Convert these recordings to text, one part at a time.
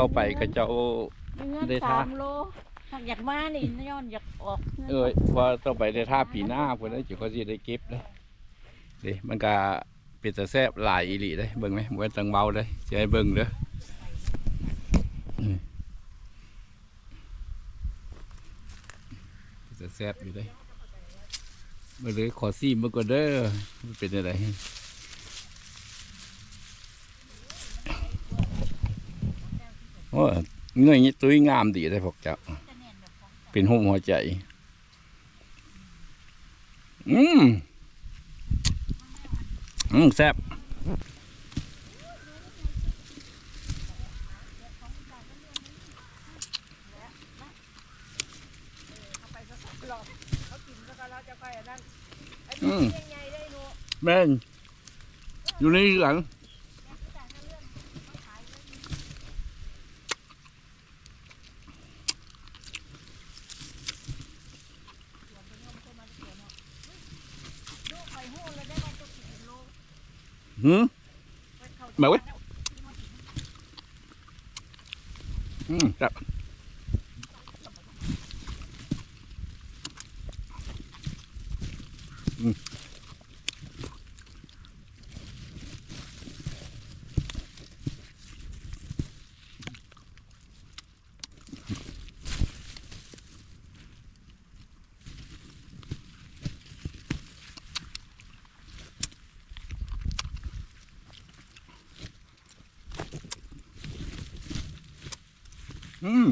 อไปก็เจ้า มีเงินได้สาท่ามโลหักอยากมานี่ย้อนอยากออกงินเอ้ยว่าต้องไปในท่าปีหน้าพุ่นนะจุเขาสิได้เก็บเลยเด้มันก็เป็นตะแซ่บหลายอีหลีเด้เบิ่งไหมบ่แม่นตังเบาเด้สิให้เบิ่งเด้ออืมเป็นตะแซ่บอยู่เด้มาเลยขอซีมเบิ่งก่อนเด้อมันเป็นจังได อ้เงยงี้ตุ้ยงามดีเลยพวกเจ้า เป็นหุ่มหัวใจ อืมอืมแซ่บอืมแม่นอยู่ในหลัง หืมมาเว้ยอืมครับอืม อืม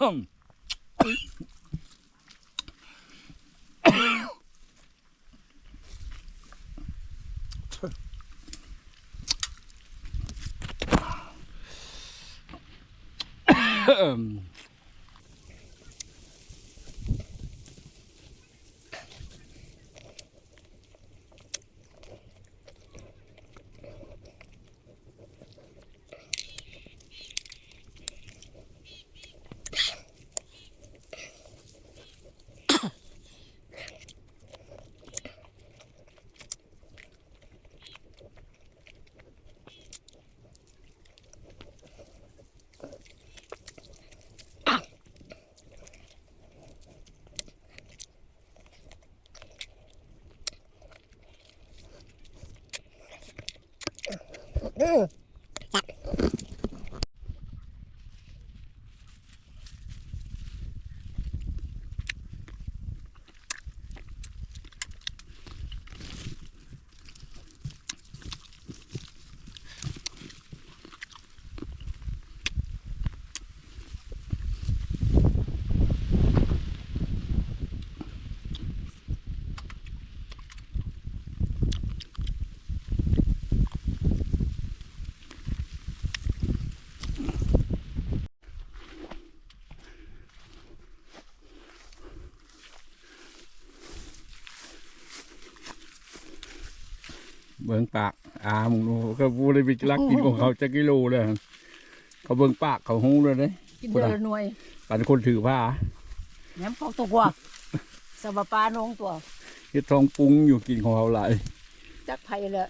ค um Yeah. เบิ่งปากอามึงดูก็พูดได้ไปลักกินของเขาจะกิโลเลยเขาเบิ่งปากเขาหูเลยเด้กินเดือนละหน่วยปันคนถือผ้าแหนมของตัวสบปลาน้องตัวเฮ็ดทองปรุงอยู่กินของเขาหลายจักไผ่เลย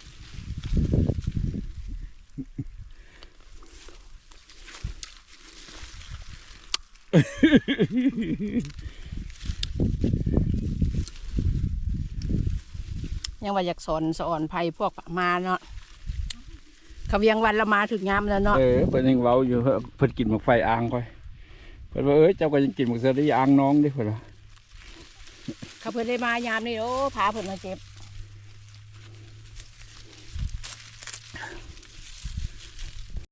ยังว่าอยากสอนสอนภัยพวกมาเนาะเขาเวียงวันละมาถึงยามแล้วเนาะเออเพิ่นยังเว้าอยู่เพิ่นเพิ่นกินหมกไฟอ่างค่อยเพิ่นว่าเอ้ยเจ้าก็ยังกินหมกเสรีอ่างน้องเด้เพิ่นว่าเขาเพิ่นได้มายามนี่โอ้พาเพิ่นมาเจ็บ